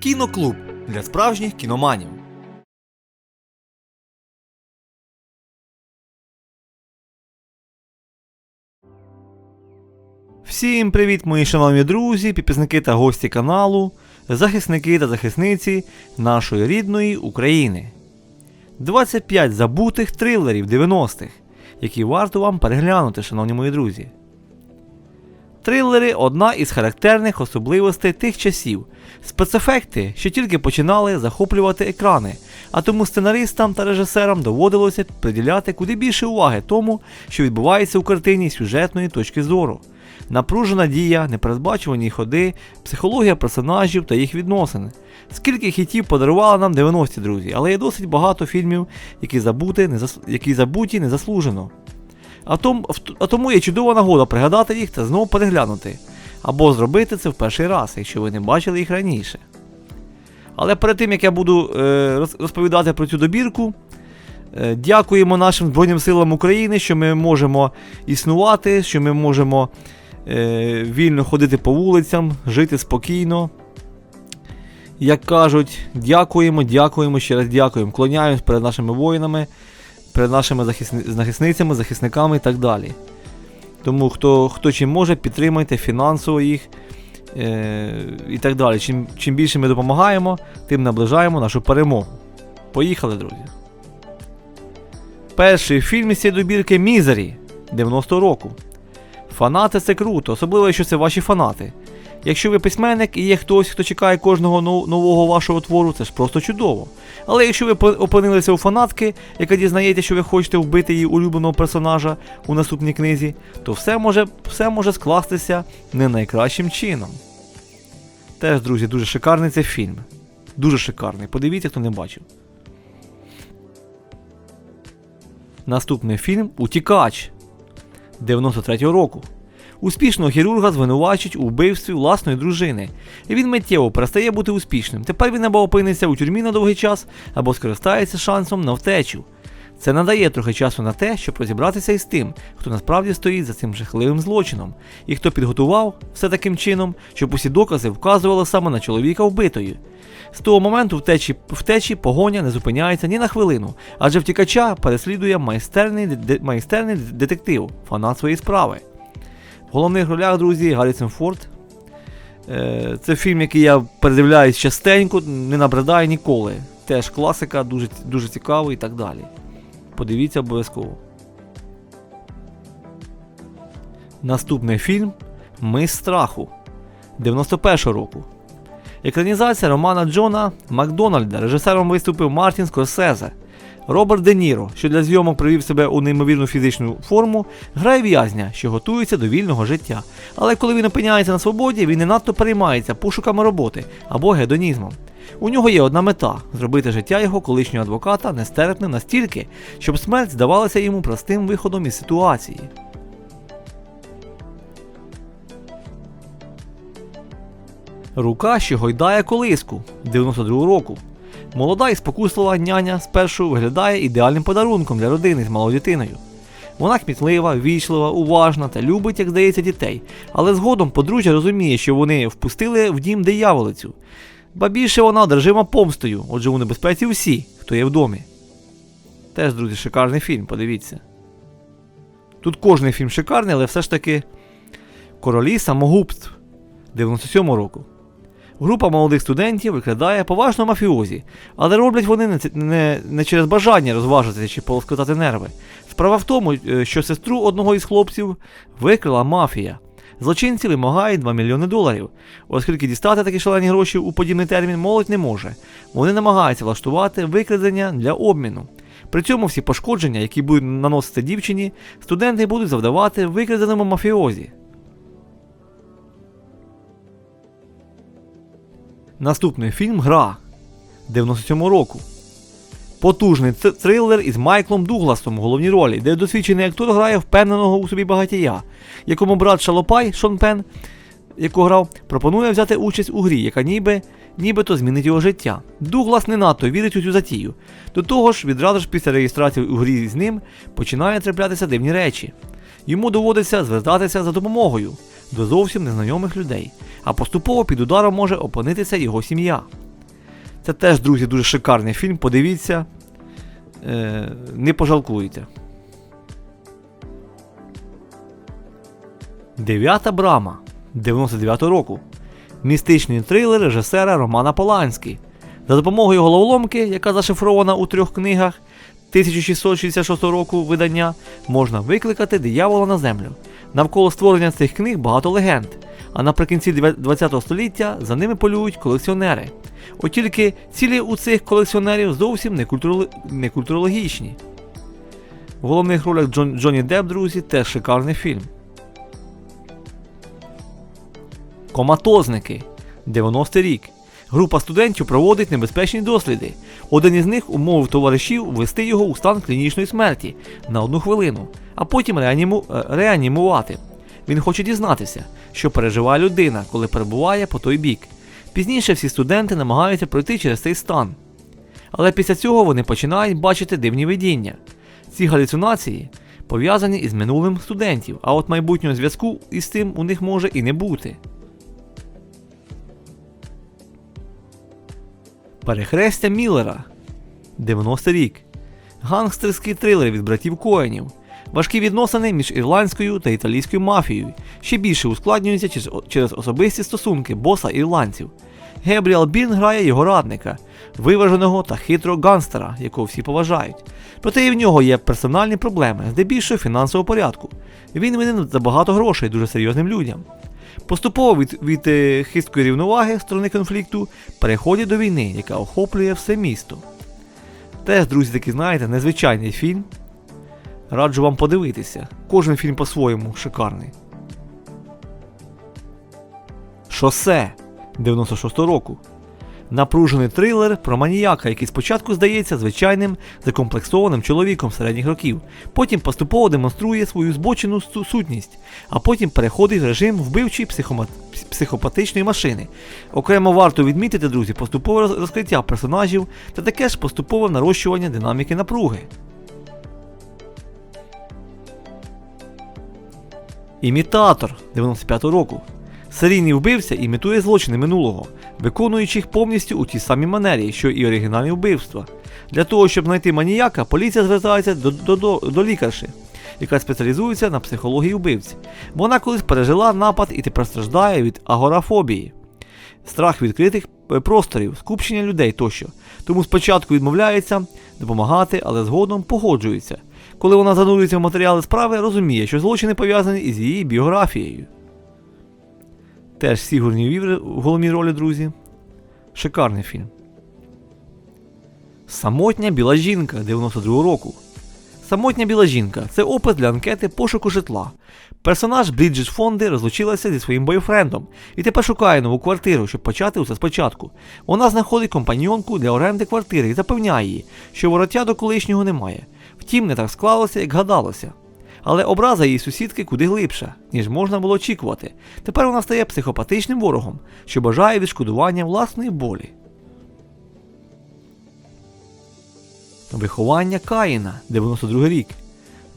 Кіноклуб для справжніх кіноманів. Всім привіт, мої шановні друзі, підписники та гості каналу, захисники та захисниці нашої рідної України. 25 забутих трилерів 90-х, які варто вам переглянути, шановні мої друзі. Трилери одна із характерних особливостей тих часів. Спецефекти, що тільки починали захоплювати екрани, а тому сценаристам та режисерам доводилося приділяти куди більше уваги тому, що відбувається у картині з сюжетної точки зору. Напружена дія, непередбачувані ходи, психологія персонажів та їх відносин. Скільки хітів подарували нам 90-ті друзі, але є досить багато фільмів, які забути, які забуті незаслужено. А, том, а тому є чудова нагода пригадати їх та знову переглянути. Або зробити це в перший раз, якщо ви не бачили їх раніше. Але перед тим як я буду е, розповідати про цю добірку, е, дякуємо нашим Збройним силам України, що ми можемо існувати, що ми можемо е, вільно ходити по вулицям, жити спокійно. Як кажуть, дякуємо, дякуємо, ще раз дякуємо. Клоняємось перед нашими воїнами, перед нашими захисни... захисницями, захисниками і так далі. Тому хто, хто чим може, підтримайте фінансово їх е, і так далі. Чим, чим більше ми допомагаємо, тим наближаємо нашу перемогу. Поїхали, друзі. Перший фільм із цієї добірки Мізері 90-го року. Фанати це круто, особливо якщо це ваші фанати. Якщо ви письменник і є хтось, хто чекає кожного нового вашого твору, це ж просто чудово. Але якщо ви опинилися у фанатки, яка дізнається, що ви хочете вбити її улюбленого персонажа у наступній книзі, то все може, все може скластися не найкращим чином. Теж, друзі, дуже шикарний цей фільм. Дуже шикарний. Подивіться, хто не бачив. Наступний фільм Утікач 93-го року. Успішного хірурга звинувачують у вбивстві власної дружини, і він миттєво перестає бути успішним. Тепер він або опиниться у тюрмі на довгий час, або скористається шансом на втечу. Це надає трохи часу на те, щоб розібратися із тим, хто насправді стоїть за цим жахливим злочином, і хто підготував все таким чином, щоб усі докази вказували саме на чоловіка вбитої. З того моменту втечі, втечі погоня не зупиняється ні на хвилину, адже втікача переслідує майстерний, майстерний детектив, фанат своєї справи. В головних ролях, друзі, Гаррісон Форд. Е, Це фільм, який я передивляюсь частенько, не набридає ніколи. Теж класика, дуже, дуже цікавий і так далі. Подивіться обов'язково. Наступний фільм Ми страху 91-го року. Екранізація романа Джона Макдональда режисером виступив Мартін Скорсезе. Роберт Де Ніро, що для зйомок привів себе у неймовірну фізичну форму, грає в'язня, що готується до вільного життя. Але коли він опиняється на свободі, він не надто переймається пошуками роботи або гедонізмом. У нього є одна мета зробити життя його колишнього адвоката нестерпним настільки, щоб смерть здавалася йому простим виходом із ситуації. Рука, що гойдає колиску 92 року. Молода і спокуслива няня спершу виглядає ідеальним подарунком для родини з малодитиною. Вона кмітлива, ввічлива, уважна та любить, як здається, дітей, але згодом подружжя розуміє, що вони впустили в дім дияволицю. Ба більше вона одержима помстою, отже у небезпеці всі, хто є в домі. Теж, друзі, шикарний фільм, подивіться. Тут кожний фільм шикарний, але все ж таки Королі самогубств 97 року. Група молодих студентів викрадає поважно мафіозі, але роблять вони не, не, не через бажання розважитися чи полоскотати нерви. Справа в тому, е, що сестру одного із хлопців викрила мафія. Злочинці вимагають 2 мільйони доларів, оскільки дістати такі шалені гроші у подібний термін молодь не може. Вони намагаються влаштувати викрадення для обміну. При цьому всі пошкодження, які будуть наносити дівчині, студенти будуть завдавати викраденому мафіозі. Наступний фільм Гра 97 року. Потужний трилер із Майклом Дугласом у головній ролі, де досвідчений актор грає впевненого у собі багатія, якому брат Шалопай Шон Пен, якого грав, пропонує взяти участь у грі, яка ніби нібито змінить його життя. Дуглас не надто вірить у цю затію. До того ж, відразу ж після реєстрації у грі з ним починає траплятися дивні речі. Йому доводиться звертатися за допомогою до зовсім незнайомих людей, а поступово під ударом може опинитися його сім'я. Це теж, друзі, дуже шикарний фільм. Подивіться, е, не пожалкуєте. Дев'ята брама 99 року. Містичний трилер режисера Романа Поланський. За допомогою головоломки, яка зашифрована у трьох книгах 1666 року видання, можна викликати диявола на землю. Навколо створення цих книг багато легенд, а наприкінці 20 століття за ними полюють колекціонери. От тільки цілі у цих колекціонерів зовсім не, не культурологічні. В головних ролях Джон, Джонні Депп, друзі, теж шикарний фільм. Коматозники 90-й рік. Група студентів проводить небезпечні досліди. Один із них умовив товаришів ввести його у стан клінічної смерті на одну хвилину, а потім реаніму... е, реанімувати. Він хоче дізнатися, що переживає людина, коли перебуває по той бік. Пізніше всі студенти намагаються пройти через цей стан. Але після цього вони починають бачити дивні видіння. Ці галюцинації пов'язані із минулим студентів, а от майбутнього зв'язку із цим у них може і не бути. Перехрестя Міллера 90 рік. Гангстерський трилер від братів Коенів. Важкі відносини між ірландською та італійською мафією ще більше ускладнюються через, особисті стосунки боса ірландців. Гебріал Бін грає його радника, виваженого та хитрого ганстера, якого всі поважають. Проте і в нього є персональні проблеми, здебільшого фінансового порядку. Він винен за багато грошей дуже серйозним людям. Поступово від, від е, хисткої рівноваги сторони конфлікту переходять до війни, яка охоплює все місто. Теж, друзі, таки знаєте, незвичайний фільм. Раджу вам подивитися. Кожен фільм по-своєму шикарний. Шосе 96 року. Напружений трилер про маніяка, який спочатку здається звичайним закомплексованим чоловіком середніх років, потім поступово демонструє свою збочену сутність, а потім переходить в режим вбивчої психопатичної машини. Окремо варто відмітити, друзі, поступове розкриття персонажів та таке ж поступове нарощування динаміки напруги. Імітатор 95-го року. Серійний вбивця імітує злочини минулого, виконуючи їх повністю у тій самій манері, що і оригінальні вбивства. Для того, щоб знайти маніяка, поліція звертається до, до, до, до лікарші, яка спеціалізується на психології вбивць. Вона колись пережила напад і тепер страждає від агорафобії, страх відкритих е, просторів, скупчення людей тощо. Тому спочатку відмовляється допомагати, але згодом погоджується. Коли вона занурюється в матеріали справи, розуміє, що злочини пов'язані із її біографією. Теж Сігурні Вівер в головній ролі, друзі. Шикарний фільм. Самотня біла жінка 92 року. Самотня біла жінка це опис для анкети пошуку житла. Персонаж Бріджит Фонди розлучилася зі своїм бойфрендом і тепер шукає нову квартиру, щоб почати усе спочатку. Вона знаходить компаньонку для оренди квартири і запевняє її, що вороття до колишнього немає. Втім, не так склалося, як гадалося. Але образа її сусідки куди глибша, ніж можна було очікувати. Тепер вона стає психопатичним ворогом, що бажає відшкодування власної болі. Виховання Каїна, 92 рік.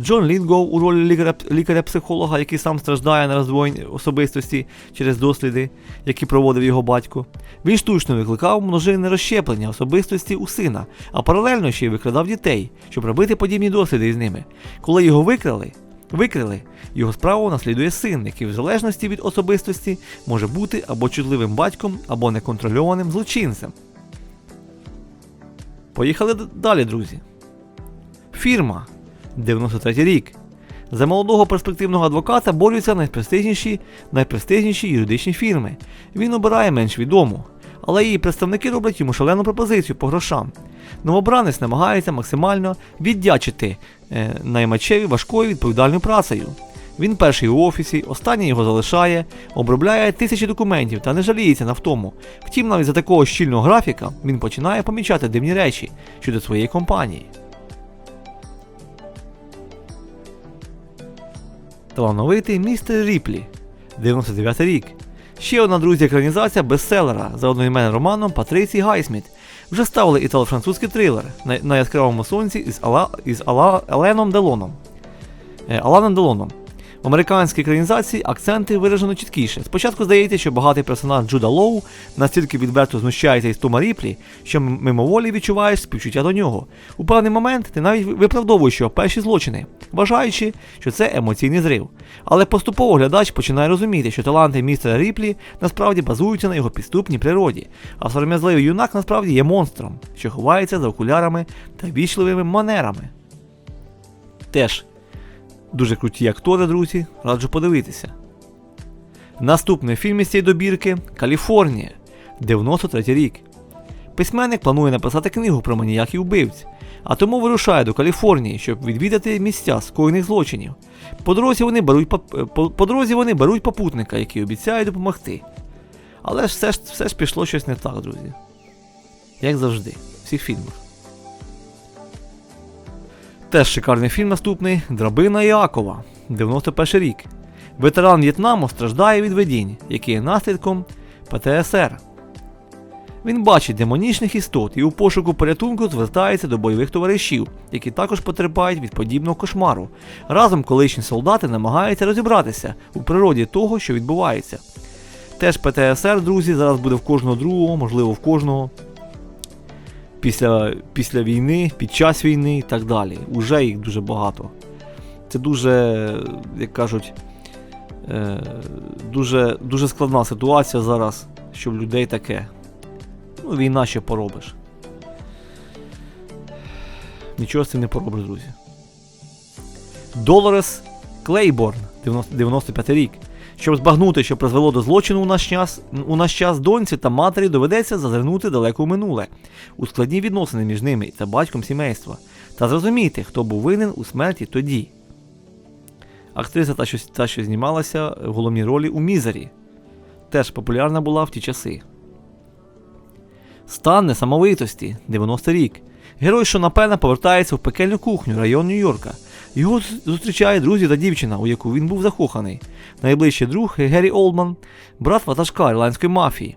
Джон Лінгоу у ролі лікаря- лікаря-психолога, який сам страждає на роздвоєння особистості через досліди, які проводив його батько. Він штучно викликав множинне розщеплення особистості у сина, а паралельно ще й викрадав дітей, щоб робити подібні досліди із ними. Коли його викрали, викрили, його справу наслідує син, який в залежності від особистості може бути або чутливим батьком, або неконтрольованим злочинцем. Поїхали далі, друзі. Фірма 93 рік. За молодого перспективного адвоката борються найпрестижніші, найпрестижніші юридичні фірми. Він обирає менш відому, але її представники роблять йому шалену пропозицію по грошам. Новобранець намагається максимально віддячити е, наймачеві важкою відповідальною працею. Він перший у офісі, останній його залишає, обробляє тисячі документів та не жаліється на втому. Втім, навіть за такого щільного графіка він починає помічати дивні речі щодо своєї компанії. Талановитий містер Ріплі, 99 рік. Ще одна друзі екранізація бестселера за одноіменним романом Патриції Гайсміт. Вже ставили італо-французький трилер на, на яскравому сонці із, Ала, із Ала, Еленом Делоном. Е, Аланом Делоном. В американській екранізації акценти виражено чіткіше. Спочатку здається, що багатий персонаж Джуда Лоу настільки відверто знущається із Тома Ріплі, що мимоволі відчуваєш співчуття до нього. У певний момент ти навіть виправдовуєш його перші злочини, вважаючи, що це емоційний зрив. Але поступово глядач починає розуміти, що таланти містера Ріплі насправді базуються на його підступній природі, а сором'язливий юнак насправді є монстром, що ховається за окулярами та вічливими манерами. Теж дуже круті актори, друзі, раджу подивитися. Наступний фільм із цієї добірки Каліфорнія, 93 рік. Письменник планує написати книгу про маніяків вбивць, а тому вирушає до Каліфорнії, щоб відвідати місця скоєних злочинів. По дорозі вони беруть, по дорозі вони беруть попутника, який обіцяє допомогти. Але ж все, ж все ж пішло щось не так, друзі. Як завжди, в всіх фільмах. Теж шикарний фільм наступний Драбина Іакова, 91 рік. Ветеран В'єтнаму страждає від видінь, які є наслідком ПТСР. Він бачить демонічних істот і у пошуку порятунку звертається до бойових товаришів, які також потерпають від подібного кошмару. Разом колишні солдати намагаються розібратися у природі того, що відбувається. Теж ПТСР, друзі, зараз буде в кожного другого, можливо, в кожного. Після, після війни, під час війни і так далі. Уже їх дуже багато. Це дуже, як кажуть, е, дуже, дуже складна ситуація зараз, що в людей таке. Ну, війна ще поробиш. Нічого з цим не поробиш, друзі. Долорес Клейборн, 90 95 рік. Щоб збагнути, що призвело до злочину у наш час, у наш час доньці та матері доведеться зазирнути далеко в минуле, у складні відносини між ними та батьком сімейства, та зрозуміти, хто був винен у смерті тоді. Актриса та що, та, що знімалася в головній ролі у Мізері, теж популярна була в ті часи. Стан несамовитості, 90 рік. Герой Шона Пена повертається в пекельну кухню район Нью-Йорка. Його зустрічає друзі та дівчина, у яку він був закоханий. Найближчий друг Геррі Олдман, брат ватажка ірландської мафії,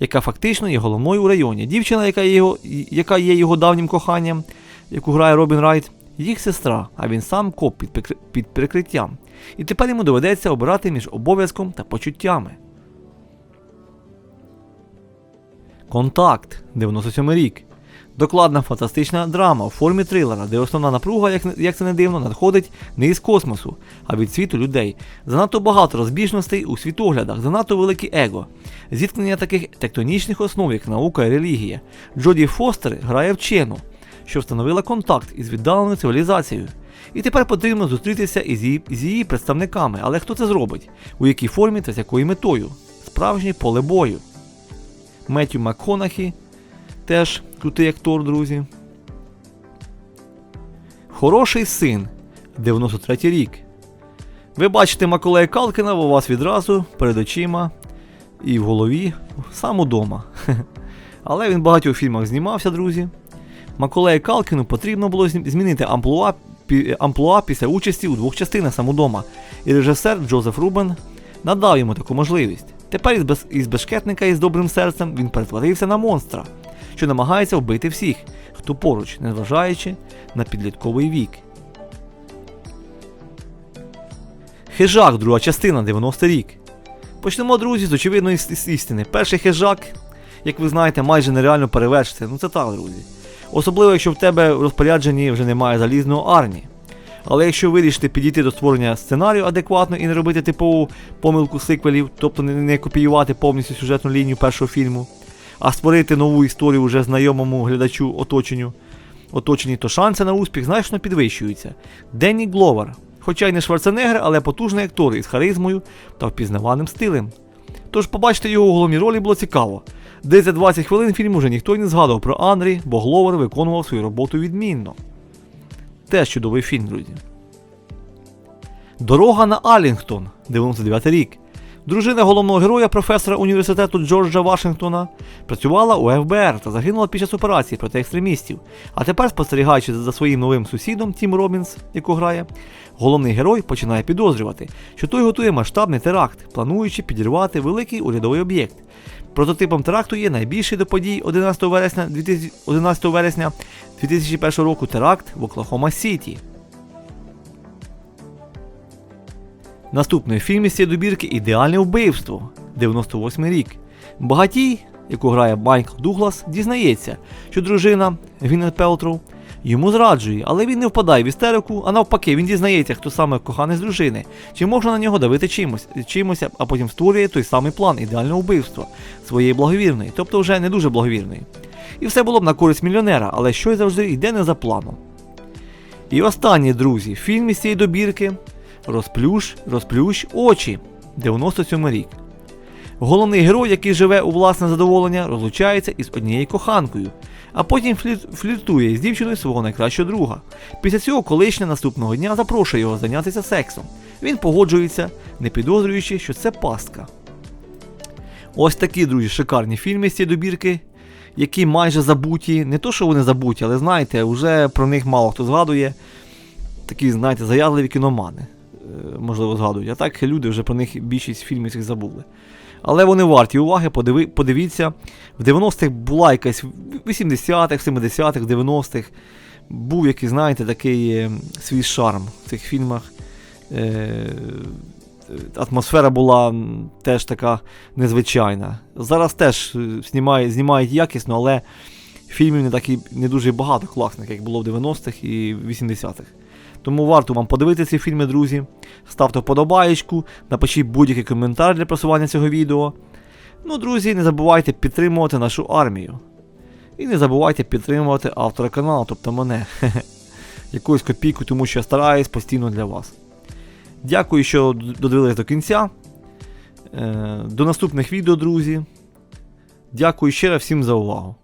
яка фактично є головною у районі. Дівчина, яка є його, яка є його давнім коханням, яку грає Робін Райт, їх сестра, а він сам коп під, під прикриттям. І тепер йому доведеться обирати між обов'язком та почуттями. Контакт, 97 рік. Докладна фантастична драма в формі трилера, де основна напруга, як, як це не дивно, надходить не із космосу, а від світу людей. Занадто багато розбіжностей у світоглядах, занадто велике его. Зіткнення таких тектонічних основ, як наука і релігія. Джоді Фостер грає вчену, що встановила контакт із віддаленою цивілізацією. І тепер потрібно зустрітися із її, з її представниками. Але хто це зробить? У якій формі та з якою метою? Справжнє поле бою. Меттю МакКонахі, теж крутий актор, друзі. Хороший син, 93 рік. Ви бачите Маколея Калкина, у вас відразу перед очима і в голові, сам удома. Але він в багатьох фільмах знімався, друзі. Маколею Калкіну потрібно було змінити амплуа, амплуа після участі у двох частинах самодома. І режисер Джозеф Рубен надав йому таку можливість. Тепер із, без, із бешкетника із добрим серцем він перетворився на монстра, що намагається вбити всіх, хто поруч, незважаючи на підлітковий вік. Хижак, друга частина, 90 рік. Почнемо, друзі, з очевидної іс- іс- істини. Перший хижак, як ви знаєте, майже нереально перевершити. Ну це так, друзі. Особливо, якщо в тебе в розпорядженні вже немає залізного арні. Але якщо вирішити підійти до створення сценарію адекватно і не робити типову помилку сиквелів, тобто не копіювати повністю сюжетну лінію першого фільму, а створити нову історію вже знайомому глядачу оточенню, оточенні, то шанси на успіх значно підвищуються. Денні Гловер, хоча й не Шварценеггер, але потужний актор із харизмою та впізнаваним стилем. Тож побачити його у головній ролі було цікаво. Десь за 20 хвилин фільму вже ніхто й не згадував про Андрі, бо Гловер виконував свою роботу відмінно. Теж чудовий фільм, друзі. Дорога на Алінгтон, 99 рік. Дружина головного героя, професора університету Джорджа Вашингтона, працювала у ФБР та загинула під час операції проти екстремістів. А тепер, спостерігаючи за своїм новим сусідом Тім Робінс, яку грає, головний герой починає підозрювати, що той готує масштабний теракт, плануючи підірвати великий урядовий об'єкт. Прототипом теракту є найбільший до подій 11 вересня 2000 11 вересня 2001 року теракт в Оклахома Сіті. Наступний фільм із цієї добірки Ідеальне вбивство 98 рік. Багатій, яку грає Майкл Дуглас, дізнається, що дружина Гвінет Пелтроу йому зраджує, але він не впадає в істерику, а навпаки, він дізнається, хто саме коханий з дружини, чи можна на нього давити чимось, чимось, а потім створює той самий план ідеального вбивства своєї благовірної, тобто вже не дуже благовірної. І все було б на користь мільйонера, але щось завжди йде не за планом. І останній, друзі, фільм із цієї добірки Розплющ, розплющ очі 97 рік. Головний герой, який живе у власне задоволення, розлучається із однією коханкою, а потім фліртує з дівчиною свого найкращого друга. Після цього колишня наступного дня запрошує його зайнятися сексом. Він погоджується, не підозрюючи, що це пастка. Ось такі, друзі, шикарні фільми з цієї добірки, які майже забуті. Не то, що вони забуті, але знаєте, вже про них мало хто згадує. Такі, знаєте, заядливі кіномани, можливо, згадують. А так люди вже про них більшість фільмів цих забули. Але вони варті уваги, подиви, подивіться. В 90-х була якась в 80-х, 70-х, 90-х. Був який, знаєте, такий е, свій шарм в цих фільмах. Е, е, атмосфера була теж така незвичайна. Зараз теж е, знімають, знімають якісно, але фільмів не, такі, не дуже багато класних, як було в 90-х і 80-х. Тому варто вам подивитися ці фільми, друзі. Ставте вподобаєчку, напишіть будь-який коментар для просування цього відео. Ну, друзі, не забувайте підтримувати нашу армію. І не забувайте підтримувати автора каналу, тобто мене. Якусь копійку, тому що я стараюсь постійно для вас. Дякую, що додивились до кінця. Е, До наступних відео, друзі. Дякую ще раз всім за увагу.